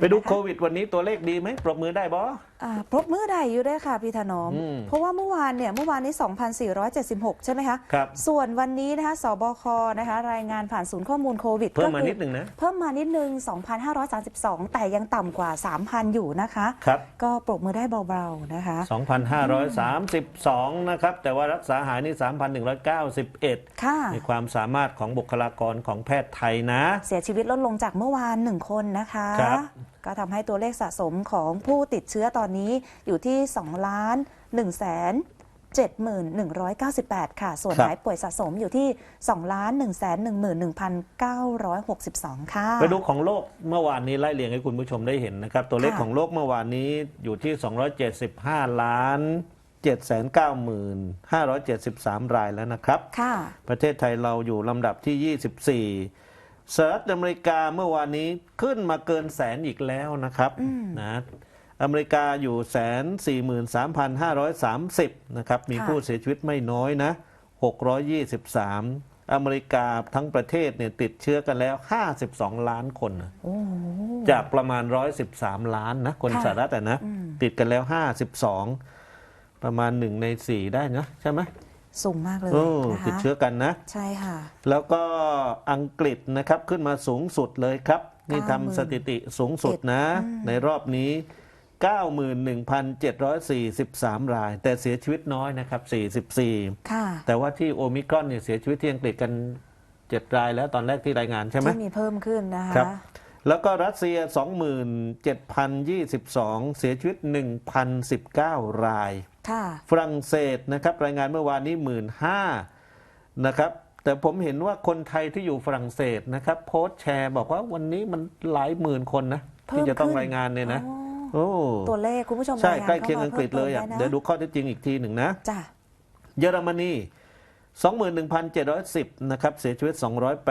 ไปดูโควิดวันนี้ตัวเลขดีไหมปรบมือได้บออ่าปรบมือได้อยู่ได้วยค่ะพี่ถนอม อืมเพราะว่าเมื่อวานเนี่ยเมื่อวานนี้ 2,476 ใช่ไหมคะ ครับ ส่วนวันนี้นะคะสบคนะคะ รายงานผ่านศูนย์ข้อมูลโควิดเพิ่มมาก็คือนิดหนึ่งนะ เพิ่มมานิดนึง 2,532 แต่ยังต่ำกว่า 3,000 อยู่นะคะ ครับ ก็ปรบมือได้เบาๆนะคะ 2,532 นะครับ แต่ว่ารักษาหายนี่ 3,191 ค่ะ มีความสามารถของบุคลากรของแพทย์ไทยนะ เสียชีวิตลดลงจากเมื่อวาน1คนนะคะ ครับก็ทำให้ตัวเลขสะสมของผู้ติดเชื้อตอนนี้อยู่ที่ 2 ล้าน1แสน71,198 ค่ะ ส่วนหายป่วยสะสมอยู่ที่ 2 ล้าน1แสน11,962 ค่ะ ไปดูของโลกเมื่อวานนี้ไล่เรียงให้คุณผู้ชมได้เห็นนะครับ ตัวเลขค่ะของโลกเมื่อวานนี้อยู่ที่ 275 ล้าน795,573 รายแล้วนะครับ ค่ะ ประเทศไทยเราอยู่ลำดับที่ 24 สหรัฐอเมริกาเมื่อวานนี้ขึ้นมาเกินแสนอีกแล้วนะครับนะอเมริกาอยู่แสนสี่หมื่นสามพันห้าร้อยสามสิบนะครับมีค่ะผู้เสียชีวิตไม่น้อยนะ623อเมริกาทั้งประเทศเนี่ยติดเชื้อกันแล้ว 52 ล้านคนนะโอ้โหจากประมาณ 113 ล้านนะ คนค่ะสหรัฐอะนะอืมติดกันแล้ว 52 ประมาณ1ใน4ได้นะ ใช่ไหม สูงมากเลยโอ้นะติดคะเชื้อกันนะ ใช่ค่ะ แล้วก็อังกฤษนะครับขึ้นมาสูงสุดเลยครับ นี่ทำสถิติสูงสุดนะ ในรอบนี้ 91,743 ราย แต่เสียชีวิตน้อยนะครับ 44 ค่ะ แต่ว่าที่โอมิครอนเนี่ยเสียชีวิตที่อังกฤษกัน 7 รายแล้วตอนแรกที่รายงานใช่ไหมที่มีเพิ่มขึ้นนะคะครับแล้วก็รัสเซีย 27,022 เสียชีวิต 1,019 รายค่ะ ฝรั่งเศสนะครับรายงานเมื่อวานนี้หมื่นห้านะครับแต่ผมเห็นว่าคนไทยที่อยู่ฝรั่งเศสนะครับโพสต์แชร์บอกว่าวันนี้มันหลายหมื่นคนนะเพิ่มที่จะต้องขึ้นรายงานเนี่ยนะอ๋อโอ้ตัวเลขคุณผู้ชมใช่รายงานใกล้เคียงข้ามาอังกฤษเลยอะพิ่มติมเดี๋ยวไนะดูข้อเท็จจริงอีกทีหนึ่งนะจ้ะเยอรมนี 21,710 นะครับ เสียชีวิต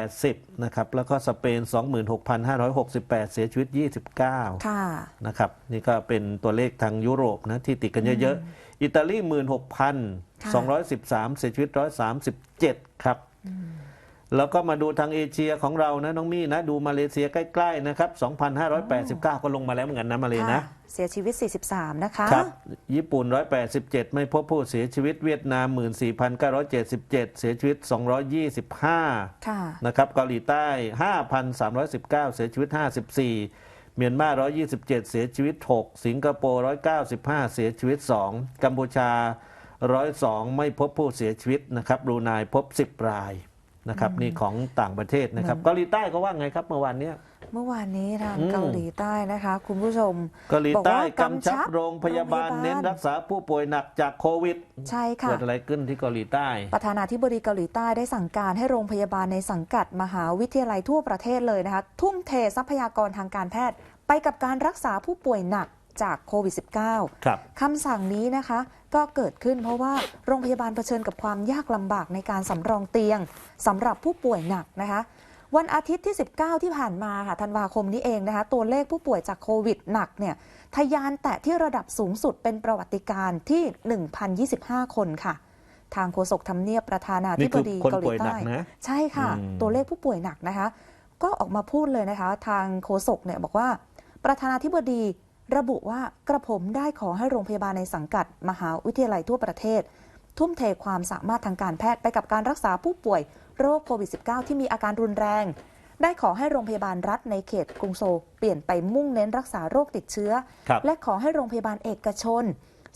280 นะครับ แล้วก็สเปน 26,568 เสียชีวิต 29ค่ะนะครับ นี่ก็เป็นตัวเลขทางยุโรปนะ ที่ติดกันเยอะๆ อิตาลี 16,213 เสียชีวิต 137 ครับ แล้วก็มาดูทางเอเชียของเรานะน้องมี่นะดูมาเลเซียใกล้ๆนะครับ 2,589 ก็ลงมาแล้วเหมือนกันนะมาเลนะค่ะเสียชีวิต 43 นะคะครับญี่ปุ่น 187 ไม่พบผู้เสียชีวิตเวียดนาม 14,977 เสียชีวิต 225ค่ะนะครับเกาหลีใต้ 5,319 เสียชีวิต 54เมียนมา 127 เสียชีวิต 6 สิงคโปร์ 195 เสียชีวิต 2 กัมพูชา 102 ไม่พบผู้เสียชีวิตนะครับบรูไนพบ 10 ราย นะครับนี่ของต่างประเทศนะครับเกาหลีใต้เขาว่าไงครับเมื่อวานเนี้ยเมื่อวานนี้ทางอืมเกาหลีใต้นะคะ คุณผู้ชมเกาหลีใต้บอกว่ากำชับโรงพยาบาลโรงพยาบาลเน้นรักษาผู้ป่วยหนักจากโควิด ใช่ค่ะเกิดอะไรขึ้นที่เกาหลีใต้ ประธานาธิบดีเกาหลีใต้ได้สั่งการให้โรงพยาบาลในสังกัดมหาวิทยาลัยทั่วประเทศเลยนะคะ ทุ่มเททรัพยากรทางการแพทย์ไปกับการรักษาผู้ป่วยหนัก จากโควิด -19 ครับคำสั่งนี้นะคะ ก็เกิดขึ้นเพราะว่าโรงพยาบาลเผชิญกับความยากลำบากในการสำรองเตียงสำหรับผู้ป่วยหนักนะคะ วันอาทิตย์ที่ 19 ที่ผ่านมาค่ะธันวาคมนี้เองนะคะ ตัวเลขผู้ป่วยจากโควิดหนักเนี่ยทะยานแตะที่ระดับสูงสุดเป็นประวัติการณ์ที่ 1,025 คนค่ะทางโฆษกทำเนียบประธานาธิบดีนี่คือคนเกาหลีป่วยหนัใต้กนะใช่ค่ะอืมตัวเลขผู้ป่วยหนักนะคะ ก็ออกมาพูดเลยนะคะ ทางโฆษกเนี่ยบอกว่า ประธานาธิบดี ระบุว่ากระผมได้ขอให้โรงพยาบาลในสังกัด มหาวิทยาลัยทั่วประเทศ ทุ่มเทความสามารถทางการแพทย์ไปกับการรักษาผู้ป่วย โรคโควิด -19 ที่มีอาการรุนแรง ได้ขอให้โรงพยาบาลรัฐในเขตกรุงโซลเปลี่ยนไปมุ่งเน้นรักษาโรคติดเชื้อครับและขอให้โรงพยาบาลเอกชน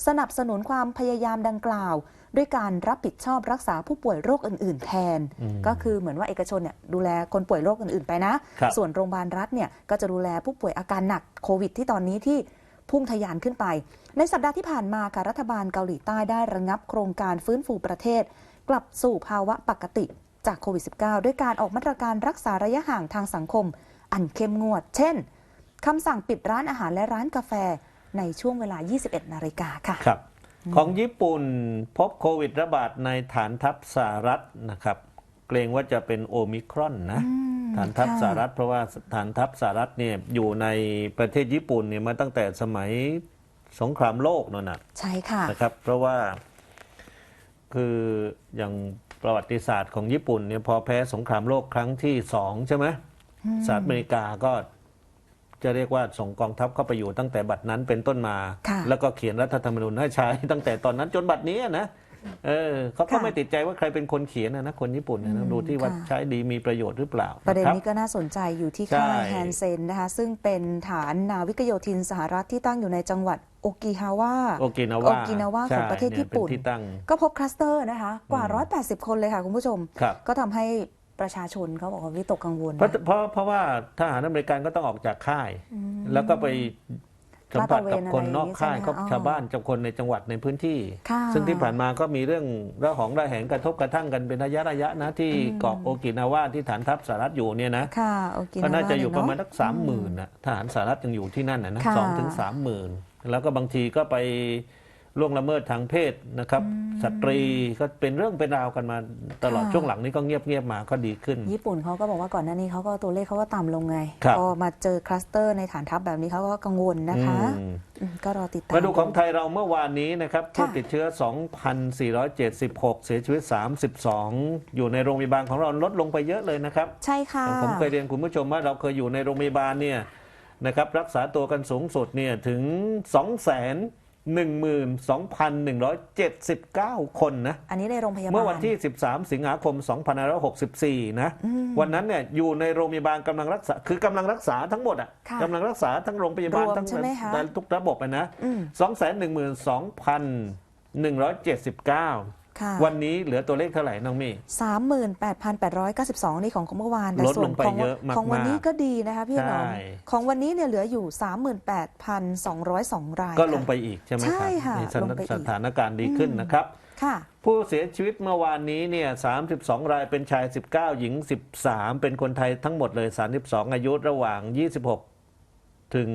สนับสนุนความพยายามดังกล่าว ด้วยการรับผิดชอบรักษาผู้ป่วยโรคอื่น ๆ แทนอืมก็คือเหมือนว่าเอกชนเนี่ยดูแลคนป่วยโรคอื่น ๆ ไปนะครับส่วนโรงพยาบาลรัฐเนี่ยก็จะดูแลผู้ป่วยอาการหนักโควิด ที่ตอนนี้ที่พุ่งทะยานขึ้นไป ในสัปดาห์ที่ผ่านมาค่ะรัฐบาลเกาหลีใต้ได้ระงับโครงการฟื้นฟูประเทศ กลับสู่ภาวะปกติจากโควิด -19 ด้วยการออกมาตรการรักษาระยะห่างทางสังคม อันเข้มงวด เช่นคำสั่งปิดร้านอาหารและร้านกาแฟ ในช่วงเวลา 21 นาฬิกาค่ะครับ ของญี่ปุ่นพบโควิดระบาดในฐานทัพสหรัฐนะครับ เกรงว่าจะเป็นโอมิครอนนะอืมฐานทัพค่ะสหรัฐเพราะว่าฐานทัพสหรัฐเนี่ยอยู่ในประเทศญี่ปุ่นเนี่ยมาตั้งแต่สมัยสงครามโลกนั่นนะใช่ค่ะนะครับ เพราะว่าคืออย่างประวัติศาสตร์ของญี่ปุ่นเนี่ยพอแพ้สงครามโลกครั้งที่สองใช่ไหมสหรัฐอเมริกาก็ จะเรียกว่าส่งกองทัพเข้าไปอยู่ตั้งแต่บัดนั้นเป็นต้นมาค่ะแล้วก็เขียนรัฐธรรมนูญให้ใช้ ตั้งแต่ตอนนั้นจนบัดนี้อะนะเออเขาก็ค่ะไม่ติดใจว่าใครเป็นคนเขียนนะนะคนญี่ปุ่นนะอืนะมดูที่ว่าค่ะใช้ดีมีประโยชน์หรือเปล่า ประเด็นคบนี้ก็น่าสนใจอยู่ที่ใช่ค่ายแฮนเซนนะคะ ซึ่งเป็นฐานนาวิกโยธินสหรัฐที่ตั้งอยู่ในจังหวัดโอกิฮาวะโอกินาวาโอกินาวาของประเทศญี่ปุ่นที่ตั้งก็พบคลัสเตอร์นะคะ กว่า 180 คนเลยค่ะคุณผู้ชมครับก็ทำให้ ประชาชนเขาบอกว่าวิตกกังวลเพราะนะเพราะเพราะว่าทหารอเมริกันก็ต้องออกจากค่าย แล้วก็ไปสัมผัสกับคนนอกค่ายลาดตระเวนอะไรอย่างนี้ก็ใช่ไหมคะชาวบ้านกับคนในจังหวัดในพื้นที่ค่ะซึ่งที่ผ่านมาก็มีเรื่องระหองระแหงกระทบกระทั่งกันเป็นระยะระยะนะที่เกาะโอกินาวาที่ฐานทัพสหรัฐอยู่เนี่ยนะค่ะโอกิก็นาวาน่าจะอยู่เประมาณสักสามหมื่นนะทหารสหรัฐยังอยู่ที่นั่นนะนะค่ะสองถึงสามหมื่นแล้วก็บางทีก็ไป ล่วงละเมิดทางเพศนะครับสตรีก็เป็นเรื่องเป็นราวกันมาตลอดค่ะ ช่วงหลังนี้ก็เงียบเงียบๆมาก็ดีขึ้น ญี่ปุ่นเขาก็บอกว่าก่อนหน้านี้เขาก็ตัวเลขเขาก็ต่ำลงไงครับ พอมาเจอคลัสเตอร์ในฐานทัพแบบนี้เขาก็กังวลนะคะอืม อืมก็รอติดตาม มาดูของไทยเราเมื่อวานนี้นะครับค่ะ ผู้ติดเชื้อ 2,476 เสียชีวิต 32 อยู่ในโรงพยาบาลของเราลดลงไปเยอะเลยนะครับ ใช่ค่ะ ผมเคยเรียนคุณผู้ชมว่าเราเคยอยู่ในโรงพยาบาลเนี่ยนะครับรักษาตัวกันสูงสุดเนี่ยถึง 212,179 คนนะ อันนี้ในโรงพยาบาล เมื่อวันที่ 13 สิงหาคม 2564 นะ วันนั้นเนี่ยอยู่ในโรงพยาบาลกำลังรักษา คือกำลังรักษาทั้งหมดอะค่ะกำลังรักษาทั้งโรงพยาบาลรวมทั้งใช่ไหมคะทุกระบบอะนะอืม212,179ค่ะ วันนี้เหลือตัวเลขเท่าไหร่น้องมี่38,892นี่ของเมื่อวานแต่ลดส่วลนงไปของเยอะมากๆของวันนี้ก็ดีนะคะพี่หนอมใช่ของวันนี้เนี่ยเหลืออยู่38,202ราย ก็ลงค่ะไปอีกใช่ไหมคใช่รับค่ะนี่สถานลงไปอีกสถานการณ์ดีขึ้นนะครับค่ะผู้เสียชีวิตเมื่อวานนี้เนี่ย32 รายเป็นชาย 19 หญิง 13 เป็นคนไทยทั้งหมดเลย 32 อายุระหว่าง 26 ถึง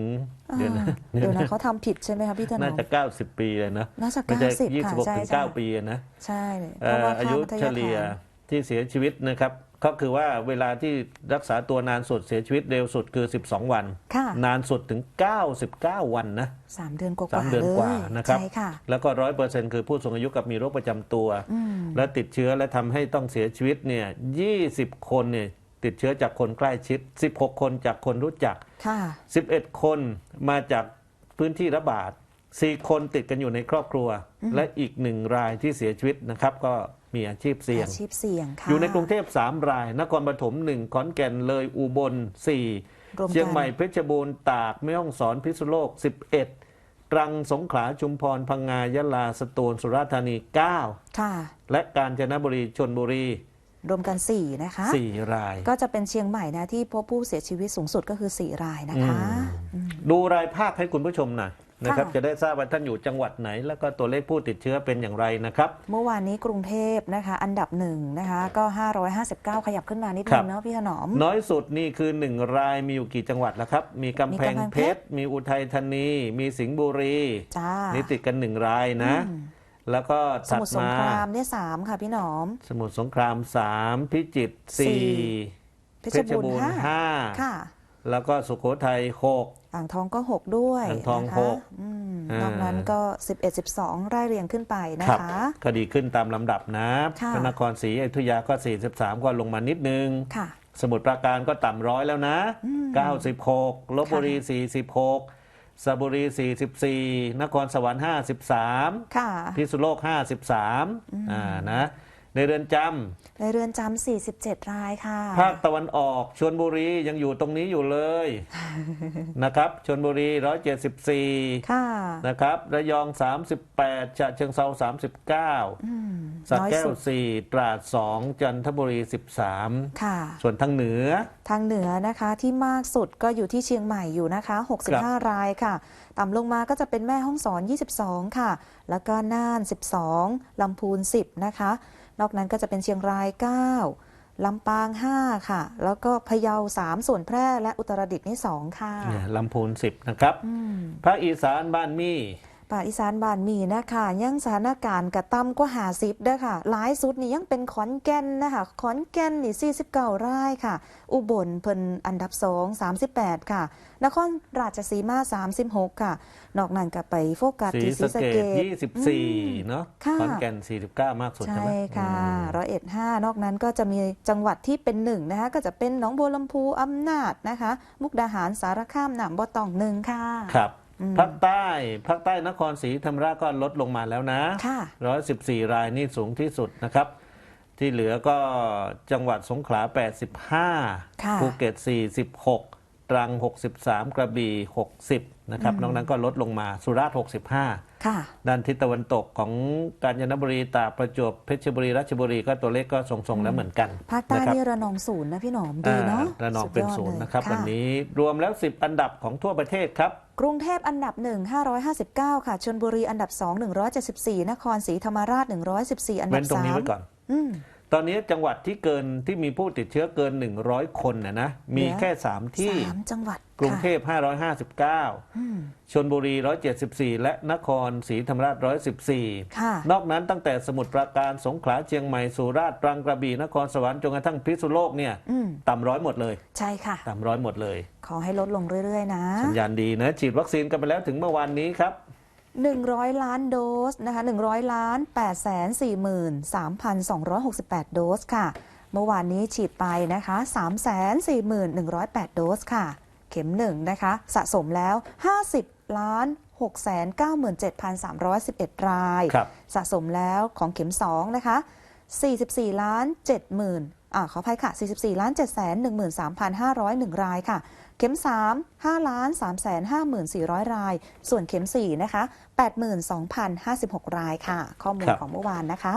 อ่าเดี๋ยวนะเดี๋ยวนะเขาทำผิดใช่ไหมคะพี่ถนน่าอมจะ 90 ปีเลยนะน่าจะไม่ใช่90ค่ะ26ใช่ถึงใช่9ปีอะนะใช่เพเอ่ราะอว่าอายุค่ามัธเฉมลี่ยฐานที่เสียชีวิตนะครับก็คือว่าเวลาที่รักษาตัวนานสุดเสียชีวิตเร็วสุดคือ 12 วันค่ะนานสุดถึง 99 วันนะสามเดือนกว่าสามๆเดือนเลยกว่านะครับใช่ค่ะแล้วก็ร้อยเปอร์เซ็นต์คือผู้สูงอายุกับมีโรคประจำตัวอืมและติดเชื้อและทำให้ต้องเสียชีวิตเนี่ย20 คนเนี่ย ติดเชื้อจากคนใกล้ชิด 16 คนจากคนรู้จักค่ะ11 คนมาจากพื้นที่ระบาด 4 คนติดกันอยู่ในครอบครัว และอีกหนึ่งรายที่เสียชีวิตนะครับก็มีอาชีพเสี่ยงอาชีพเสี่ยงค่ะอยู่ในกรุงเทพ 3 ราย นครปฐม 1 ขอนแก่นเลยอุบล4รวมกันเชียงใหม่เพชรบูรณ์ตากแม่ฮ่องสอนพิษณุโลก 11 ตรังสงขลาชุมพรพังงายะลาสตูลสุราษฎร์ธานี 9 ค่ะ และกาญจนบุรีชนบุรี รวมกัน 4 นะคะ4ราย ก็จะเป็นเชียงใหม่นะที่พบผู้เสียชีวิตสูงสุดก็คือ 4 รายนะคะอืม ดูรายภาคให้คุณผู้ชมหน่อยนะครับ ค่ะ จะได้ทราบว่าท่านอยู่จังหวัดไหน แล้วก็ตัวเลขผู้ติดเชื้อเป็นอย่างไรนะครับ เมื่อวานนี้กรุงเทพนะคะ อันดับหนึ่งนะคะ ก็ 559 ขยับขึ้นมานิดครันึบงเนาะพี่ถนอม น้อยสุดนี่คือ 1 รายมีอยู่กี่จังหวัดแล้วครับ มีกำแพงมีกำแพงเพเพชชร ร มีอุทัยธานี มีสิงห์บุรี จ้า นี่ติดกันหนึ่งรายนะ อืม แล้วก็สถัดมุทรสงมา ครามเนี่ยสามค่ะพี่หนอม สมุทรสงคราม3พิจิตรสี่4เพชรบูรณ์ห้า5ค่ะ แล้วก็สุโขทัย6อ่างทองก็ 6 ด้วยอ่างทองนะคะหกอืมอ่านอกนั้นก็ 11 12ไล่เรียงขึ้นไปนะครัคะก็ดีขึ้นตามลำดับนะค่ะ พระนครศรีอยุธยาก็ 43 ก็ลงมานิดนึง ค่ะ สมุทรปราการก็ต่ำร้อยแล้วนะอืม96 ลบบุรี 46 สระบุรี 44 นครสวรรค์ 53 ค่ะ พิษณุโลก 53 อ่า นะ ในเรือนจในเรือนจำ47 รายค่ะำภาคตะวันออกชลบุรียังอยู่ตรงนี้อยู่เลยนะครับชลบุรี 174ค่ะนะครับระยอง 38ฉะเชิงเซา39อืมสระน้อยแก้วสุด4ตราด 2 จันทบุรี 13 ค่ะ ส่วนทางเหนือ ทางเหนือนะคะที่มากสุดก็อยู่ที่เชียงใหม่อยู่นะคะ 65 รายค่ะ ต่ำลงมาก็จะเป็นแม่ห้องสอน 22 ค่ะ แล้วก็น่าน 12ลำพูน 10 นะคะ นอกนั้นก็จะเป็นเชียงราย 9 ลำปาง 5 ค่ะ แล้วก็พะเยา 3 ส่วนแพร่และอุตรดิตถ์นี่ 2 ค่ะเนี่ยลำพูน 10 นะครับอืมภาคอีสานบ้านมี่ ป่ากอีสานบ้านมีนะคะยังสถานการณ์กระต่ำกว่าหาสิบเด้อค่ะหลายสุดนี่ยังเป็นขอนแก่นนะคะขอนแก่นนี่ 49รายค่ะ อุบลเพิ่นอันดับ 2 38 ค่ะ นครราชสีมา 36 ค่ะ นอกนั้นก็ไปโฟกัสสีที่ศรีสะสะเกเกดษ24 เนาะค่ะขอนแก่น 49 มากสุดใช่ใช่ไหมค่ะอืมร้อยเอ็ดห้านอกนั้นก็จะมีจังหวัดที่เป็นหนึ่งนะคะก็จะเป็นหนองบัวลำพูอำนาจนะคะ มุกดาหารสารคามหนามบ่อตองหนึ่งค่ะครับอืม ภาคใต้ภาคใต้นครศรีธรรมราชก็ลดลงมาแล้วนะค่ะ114รายนี่สูงที่สุดนะครับ ที่เหลือก็จังหวัดสงขลา 85ค่ะภูเก็ต 46 ตรัง 63 กระบี่ 60 นะครับ นอกนั้นก็ลดลงมา สุราษฎร์ 65ค่ะ ด้านทิศตะวันตกของกาญจนบุรีตากประจวบเพชรบุรีราชบุรีก็ตัวเลขก็ทรงๆแล้วเหมือนกันภาคใต้นะครับนี่ระนองศูนย์นะพี่หนอมดีเนาะอ่าระนองเป็นสุดยดศูนย์ลยนะครับะวันนี้รวมแล้ว 10 อันดับของทั่วประเทศครับกรุงเทพอันดับ 1 559 ค่ะชลบุรีอันดับ 2 174 นครศรีธรรมราช 114 อันดัเว้บนตรงนี้ไว้ก่อน3อืม ตอนนี้จังหวัดที่เกินที่มีผู้ติดเชื้อเกิน 100 คนนะนะมีเหลือแค่ 3 ที่สามจังหวัดกรุงเทค่ะพอืม559 ชนบุรี 174 และนครศรีธรรมราช 114ค่ะนอกนั้นตั้งแต่สมุทรปราการสงขลาเชียงใหม่สุราษฎร์ตรังกระบี่นครสวรรค์จนกระทั่งพิษณุโลกเนี่ยอืมต่ำร้อยหมดเลย ใช่ค่ะ ต่ำร้อยหมดเลย ขอให้ลดลงเรื่อย ๆ นะ สัญญาณดีนะ ฉีดวัคซีนกันไปแล้วถึงเมื่อวานนี้ครับ 100 ล้านโดสนะคะ100 ล้าน 8 4 3 2 6 8 โดสค่ะ เมื่อวานนี้ฉีดไปนะคะ3 4 1 0 8 โดสค่ะ เข็ม 1 นะคะ สะสมแล้ว 50 ล้าน6 9 7 3 1 1 รายรสะสมแล้วของเข็ม 2 นะคะ 44 ล้าน7หมื่นอ่า ขออภัยค่ะ 44ล้าน7แสน13,501 รายค่ะ เข็ม 3 5ล้าน3แสน54,000 ราย ส่วนเข็ม 4 นะคะ 82,056 รายค่ะ ข้อมูลครับของเมื่อวานนะคะ